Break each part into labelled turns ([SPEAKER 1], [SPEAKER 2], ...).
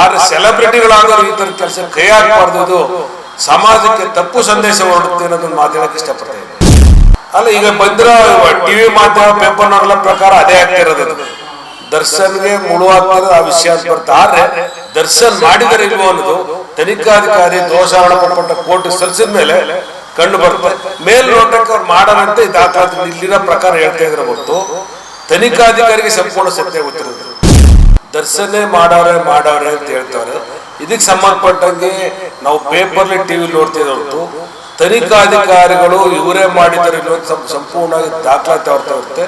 [SPEAKER 1] ಆದ್ರೆ ಸೆಲೆಬ್ರಿಟಿಗಳಾಗೋ ಈ ತರ ಕೆಲಸ ಕೈ ಹಾಕಬಾರ್ದು ಸಮಾಜಕ್ಕೆ ತಪ್ಪು ಸಂದೇಶ ಹೊರಡುತ್ತೆ ಅನ್ನೋದನ್ನ ಮಾತಾಡಕ್ಕೆ ಇಷ್ಟಪಡ್ತಾ ಅಲ್ಲ, ಈಗ ಬಂದಿರೋ ಟಿವಿ ಮಾಧ್ಯಮ ಪೇಪರ್ನವರೆಲ್ಲ ಪ್ರಕಾರ ಅದೇ ಆಗ್ತಿರೋದು ಇರೋದು ದರ್ಶನ್ಗೆ ಮುಳುವಾಗ್ತಿರೋದು ಆ ವಿಷಯ ಅಂತ ಬರ್ತಾ. ಆದ್ರೆ ದರ್ಶನ್ ಮಾಡಿದರೆ ಇಲ್ವೋ ಅನ್ನೋದು, ತನಿಖಾಧಿಕಾರಿ ದೋಷಾರೋಪಪಟ್ಟ ಕೋರ್ಟ್ ಸಲ್ಲಿಸಿದ ಮೇಲೆ ಕಂಡು ಬರುತ್ತೆ. ಮೇಲ್ನೋಟಕ್ಕೆ ಅವ್ರು ಮಾಡಾರಂತೆ ಈ ದಾಖಲಾತಿ ಇಲ್ಲಿನ ಪ್ರಕಾರ ಹೇಳ್ತಾ ಇದ್ರೆ ಹೊರತು ತನಿಖಾಧಿಕಾರಿಗೆ ಸಂಪೂರ್ಣ ಸತ್ಯ ಗೊತ್ತಿರೋದು. ದರ್ಶನೇ ಮಾಡವ್ರೆ ಮಾಡವ್ರೆ ಅಂತ ಹೇಳ್ತಾರೆ. ಇದಕ್ಕೆ ಸಂಬಂಧಪಟ್ಟಂಗೆ ನಾವು ಪೇಪರ್ಲಿ ಟಿವಿ ನೋಡ್ತಿದ್ದ ಹೊರತು ತನಿಖಾಧಿಕಾರಿಗಳು ಇವರೇ ಮಾಡಿದ್ದಾರೆ ಸಂಪೂರ್ಣವಾಗಿ ದಾಖಲಾತಿ ಅವ್ರ ಇರುತ್ತೆ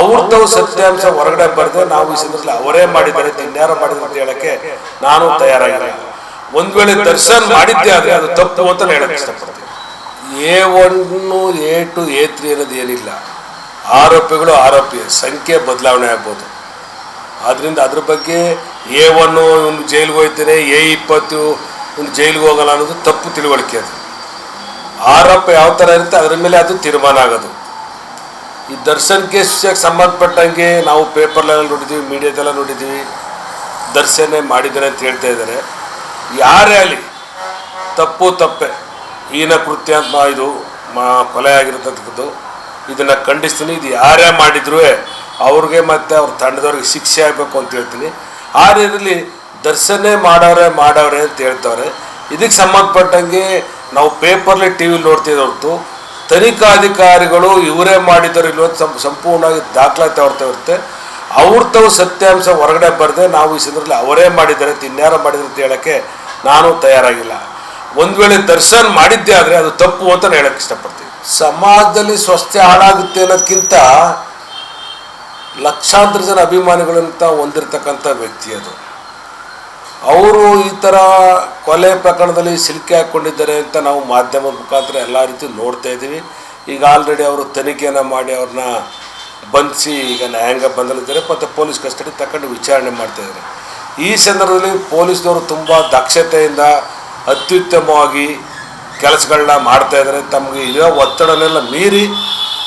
[SPEAKER 1] ಅವ್ರದ್ದು ಸತ್ಯಾಂಶ ಹೊರಗಡೆ ಬರೆದ್ರೆ ನಾವು ಈ ಸಂದರ್ಭದಲ್ಲಿ ಅವರೇ ಮಾಡಿದ್ದಾರೆ ಇನ್ಯಾರೋ ಮಾಡಿದ್ದಾರೆ ಅಂತ ಹೇಳಕ್ಕೆ ನಾನು ತಯಾರಾಗಿಲ್ಲ. ಒಂದ್ ವೇಳೆ ದರ್ಶನ್ ಮಾಡಿದ್ದೆ ಆದ್ರೆ ಅದು ತಪ್ಪು ಅಂತ ಹೇಳಕ್ಕೆ ಇಷ್ಟಪಡ್ತೀನಿ. A one, A two, A three ಅನ್ನೋದು ಏನಿಲ್ಲ. ಆರೋಪಿಗಳು ಆರೋಪಿ ಸಂಖ್ಯೆ ಬದಲಾವಣೆ ಆಗ್ಬೋದು. ಆದ್ರಿಂದ ಅದ್ರ ಬಗ್ಗೆ ಎ ಒನ್ನು ಇವ್ನು ಜೈಲಿಗೆ ಹೋಗ್ತಾನೆ, ಎ ಇಪ್ಪತ್ತು ಇವ್ನು ಜೈಲಿಗೆ ಹೋಗಲ್ಲ ಅನ್ನೋದು ತಪ್ಪು ತಿಳುವಳಿಕೆ ಅದು. ಆರೋಪ ಯಾವ ಥರ ಇರುತ್ತೆ ಅದರ ಮೇಲೆ ಅದು ತೀರ್ಮಾನ ಆಗೋದು. ಈ ದರ್ಶನ್ ಕೇಸ್ಗೆ ಸಂಬಂಧಪಟ್ಟಂಗೆ ನಾವು ಪೇಪರ್ಲೆಲ್ಲ ನೋಡಿದ್ದೀವಿ, ಮೀಡಿಯಾದೆಲ್ಲ ನೋಡಿದ್ದೀವಿ, ದರ್ಶನೇ ಮಾಡಿದ್ದಾರೆ ಅಂತ ಹೇಳ್ತಾ ಇದ್ದಾರೆ. ಯಾರೇ ಆಗಲಿ, ತಪ್ಪು ತಪ್ಪೆ. ಈನ ಕೃತ್ಯ ಇದು ಮಾ, ಕೊಲೆ ಆಗಿರತಕ್ಕದ್ದು ಇದನ್ನು ಖಂಡಿಸ್ತೀನಿ. ಇದು ಯಾರೇ ಮಾಡಿದ್ರು ಅವ್ರಿಗೆ ಮತ್ತು ಅವ್ರ ತಂಡದವ್ರಿಗೆ ಶಿಕ್ಷೆ ಆಗಬೇಕು ಅಂತ ಹೇಳ್ತೀನಿ. ಆ ರೀತಿಯಲ್ಲಿ ದರ್ಶನೇ ಮಾಡೋರೆ ಮಾಡವ್ರೆ ಅಂತ ಹೇಳ್ತವ್ರೆ ಇದಕ್ಕೆ ಸಂಬಂಧಪಟ್ಟಂಗೆ ನಾವು ಪೇಪರ್ಲಿ ಟಿ ವಿಲಿ ನೋಡ್ತಿದ್ದ ಹೊರತು ತನಿಖಾಧಿಕಾರಿಗಳು ಇವರೇ ಮಾಡಿದ್ದಾರೆ ಇಲ್ಲ ಸಂಪೂರ್ಣವಾಗಿ ದಾಖಲಾತಿ ಅವ್ರ ಇರುತ್ತೆ. ಅವ್ರದ್ದು ಸತ್ಯಾಂಶ ಹೊರಗಡೆ ಬರದೆ ನಾವು ಈ ಸಂದರ್ಭದಲ್ಲಿ ಅವರೇ ಮಾಡಿದ್ದಾರೆ ಅಂತ ಮಾಡಿದ್ರು ಅಂತ ಹೇಳೋಕ್ಕೆ ನಾನು ತಯಾರಾಗಿಲ್ಲ. ಒಂದು ವೇಳೆ ದರ್ಶನ್ ಮಾಡಿದ್ದೆ ಆದರೆ ಅದು ತಪ್ಪು ಅಂತ ನಾನು ಹೇಳೋಕ್ಕೆ ಇಷ್ಟಪಡ್ತೀನಿ. ಸಮಾಜದಲ್ಲಿ ಸ್ವಸ್ಥೆ ಹಾಳಾಗುತ್ತೆ ಅನ್ನೋದಕ್ಕಿಂತ ಲಕ್ಷಾಂತರ ಜನ ಅಭಿಮಾನಿಗಳಂತ ಹೊಂದಿರತಕ್ಕಂಥ ವ್ಯಕ್ತಿ ಅದು. ಅವರು ಈ ಥರ ಕೊಲೆ ಪ್ರಕರಣದಲ್ಲಿ ಸಿಲುಕಿ ಹಾಕ್ಕೊಂಡಿದ್ದಾರೆ ಅಂತ ನಾವು ಮಾಧ್ಯಮದ ಮುಖಾಂತರ ಎಲ್ಲ ರೀತಿ ನೋಡ್ತಾ ಇದ್ದೀವಿ. ಈಗ ಆಲ್ರೆಡಿ ಅವರು ತನಿಖೆಯನ್ನು ಮಾಡಿ ಅವ್ರನ್ನ ಬಂಧಿಸಿ ಈಗ ನ್ಯಾಯಾಂಗ ಬಂದಲಿದ್ದಾರೆ ಮತ್ತು ಪೊಲೀಸ್ ಕಸ್ಟಡಿ ತಗೊಂಡು ವಿಚಾರಣೆ ಮಾಡ್ತಾ ಇದ್ದಾರೆ. ಈ ಸಂದರ್ಭದಲ್ಲಿ ಪೊಲೀಸ್ನವರು ತುಂಬ ದಕ್ಷತೆಯಿಂದ ಅತ್ಯುತ್ತಮವಾಗಿ ಕೆಲಸಗಳನ್ನ ಮಾಡ್ತಾ ಇದ್ದಾರೆ. ತಮಗೆ ಇರೋ ಒತ್ತಡನೆಲ್ಲ ಮೀರಿ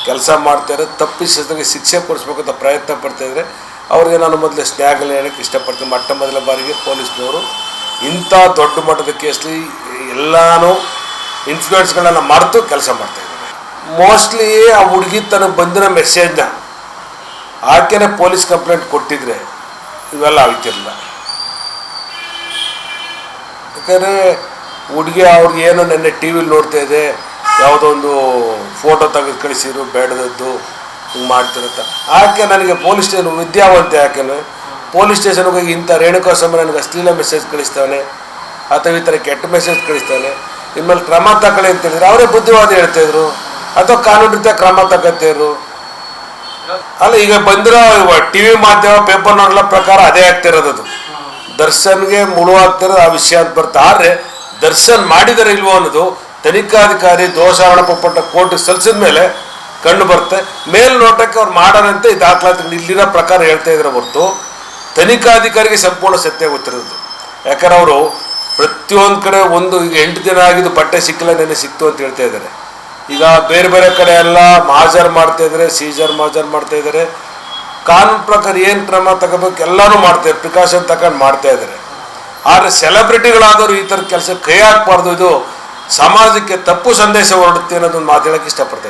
[SPEAKER 1] ಕೆಲಸ ಮಾಡ್ತಾರೆ ತಪ್ಪಿಸಿದ್ರೆ ಶಿಕ್ಷೆ ಕೊಡಿಸ್ಬೇಕಂತ ಪ್ರಯತ್ನ ಪಡ್ತಾಯಿದ್ರೆ ಅವರಿಗೆ ನಾನು ಮೊದಲು ಸ್ನ್ಯಾಗಲ್ಲಿ ಹೇಳಕ್ಕೆ ಇಷ್ಟಪಡ್ತೀನಿ. ಮೊಟ್ಟ ಮೊದಲ ಬಾರಿಗೆ ಪೊಲೀಸ್ನವರು ಇಂಥ ದೊಡ್ಡ ಮಟ್ಟದ ಕೇಸಲ್ಲಿ ಎಲ್ಲಾನು ಇನ್ಫ್ಲೂಯೆನ್ಸ್ಗಳನ್ನು ಮರೆತು ಕೆಲಸ ಮಾಡ್ತಾ ಇದ್ದಾರೆ. ಮೋಸ್ಟ್ಲಿ ಆ ಹುಡುಗಿ ತನಗೆ ಬಂದಿರೋ ಮೆಸೇಜ್ನ ಆಕೆನೇ ಪೊಲೀಸ್ ಕಂಪ್ಲೇಂಟ್ ಕೊಟ್ಟಿದ್ರೆ ಇವೆಲ್ಲ ಆಗ್ತಿರಲಿಲ್ಲ ಯಾಕಂದರೆ ಹುಡುಗಿ ಅವ್ರಿಗೆ ಏನೋ ನೆನ್ನೆ ಟಿ ವಿಲಿ ನೋಡ್ತಾ ಇದೆ ಯಾವುದೋ ಒಂದು ಫೋಟೋ ತೆಗೆದು ಕಳಿಸಿದ್ರು ಬೇಡದದ್ದು ಹಿಂಗೆ ಮಾಡ್ತಿರುತ್ತೆ. ಆಕೆ ನನಗೆ ಪೊಲೀಸ್ ಸ್ಟೇಷನ್ ವಿದ್ಯಾವಂತೆ ಆಕೆನು. ಪೊಲೀಸ್ ಸ್ಟೇಷನ್ಗೆ ಹೋಗಿ ಇಂಥ ರೇಣುಕಾಸ್ವಾಮಿ ನನಗೆ ಅಶ್ಲೀಲ ಮೆಸೇಜ್ ಕಳಿಸ್ತಾನೆ, ಅಥವಾ ಈ ಥರ ಕೆಟ್ಟ ಮೆಸೇಜ್ ಕಳಿಸ್ತಾನೆ. ಇನ್ಮೇಲೆ ಕ್ರಮ ತಗೊಳ್ಳಿ ಅಂತ ಹೇಳಿದ್ರೆ. ಅವರೇ ಬುದ್ಧಿವಾದ ಹೇಳ್ತಾಯಿದ್ರು ಅಥವಾ ಕಾನೂನು ರೀತಿಯ ಕ್ರಮ ತಗತ್ತಿದ್ರು ಅಲ್ಲ, ಈಗ ಬಂದಿರೋ ಟಿ ವಿ ಮಾಧ್ಯಮ ಪೇಪರ್ ಪೇಪರ್ನವರೆಲ್ಲ ಪ್ರಕಾರ ಅದೇ ಆಗ್ತಿರೋದು ಅದು. ದರ್ಶನ್ಗೆ ಮುಳುವಾಗ್ತಿರೋದು ಆ ವಿಷಯ ಅಂತ ಬರ್ತಾ ಆದರೆ ದರ್ಶನ್ ಮಾಡಿದರೆ ಇಲ್ವೋ ಅನ್ನೋದು ತನಿಖಾಧಿಕಾರಿ ದೋಷಾರೋಪಪಟ್ಟ ಕೋರ್ಟ್ ಸಲ್ಲಿಸಿದ ಮೇಲೆ ಕಂಡು ಬರುತ್ತೆ. ಮೇಲ್ನೋಟಕ್ಕೆ ಅವ್ರು ಮಾಡಾರಂತೆ ಈ ದಾಖಲಾತಿ ಇಲ್ಲಿರೋ ಪ್ರಕಾರ ಹೇಳ್ತಾ ಇದ್ರೆ ಹೊರತು. ತನಿಖಾಧಿಕಾರಿಗೆ ಸಂಪೂರ್ಣ ಸತ್ಯ ಗೊತ್ತಿರೋದು. ಯಾಕಂದ್ರೆ ಅವರು ಪ್ರತಿಯೊಂದು ಕಡೆ ಒಂದು ಈಗ ಎಂಟು ದಿನ ಆಗಿದ್ದು ಬಟ್ಟೆ ಸಿಕ್ಕಲ್ಲ ನೆನೆ ಸಿಕ್ತು ಅಂತ ಹೇಳ್ತಾ ಇದ್ದಾರೆ. ಈಗ ಬೇರೆ ಬೇರೆ ಕಡೆ ಎಲ್ಲ ಮಾಜರ್ ಮಾಡ್ತಾ ಇದ್ದಾರೆ, ಸೀಜರ್ ಮಾಜರ್ ಮಾಡ್ತಾ ಇದ್ದಾರೆ. ಕಾನೂನು ಪ್ರಕಾರ ಏನು ಕ್ರಮ ತಗೋಬೇಕು ಎಲ್ಲರೂ ಮಾಡ್ತಾರೆ ಪ್ರಿಕಾಷನ್ ತಗೊಂಡು ಮಾಡ್ತಾ ಇದ್ದಾರೆ. ಆದರೆ ಸೆಲೆಬ್ರಿಟಿಗಳಾದವರು ಈ ಥರ ಕೆಲಸ ಕೈ ಹಾಕಬಾರ್ದು ಇದು. ಸಮಾಜಕ್ಕೆ ತಪ್ಪು ಸಂದೇಶ ಹೊರಡುತ್ತೆ ಅನ್ನೋದೊಂದು ಮಾತು ಹೇಳಕ್ಕೆ ಇಷ್ಟಪಡ್ತಾ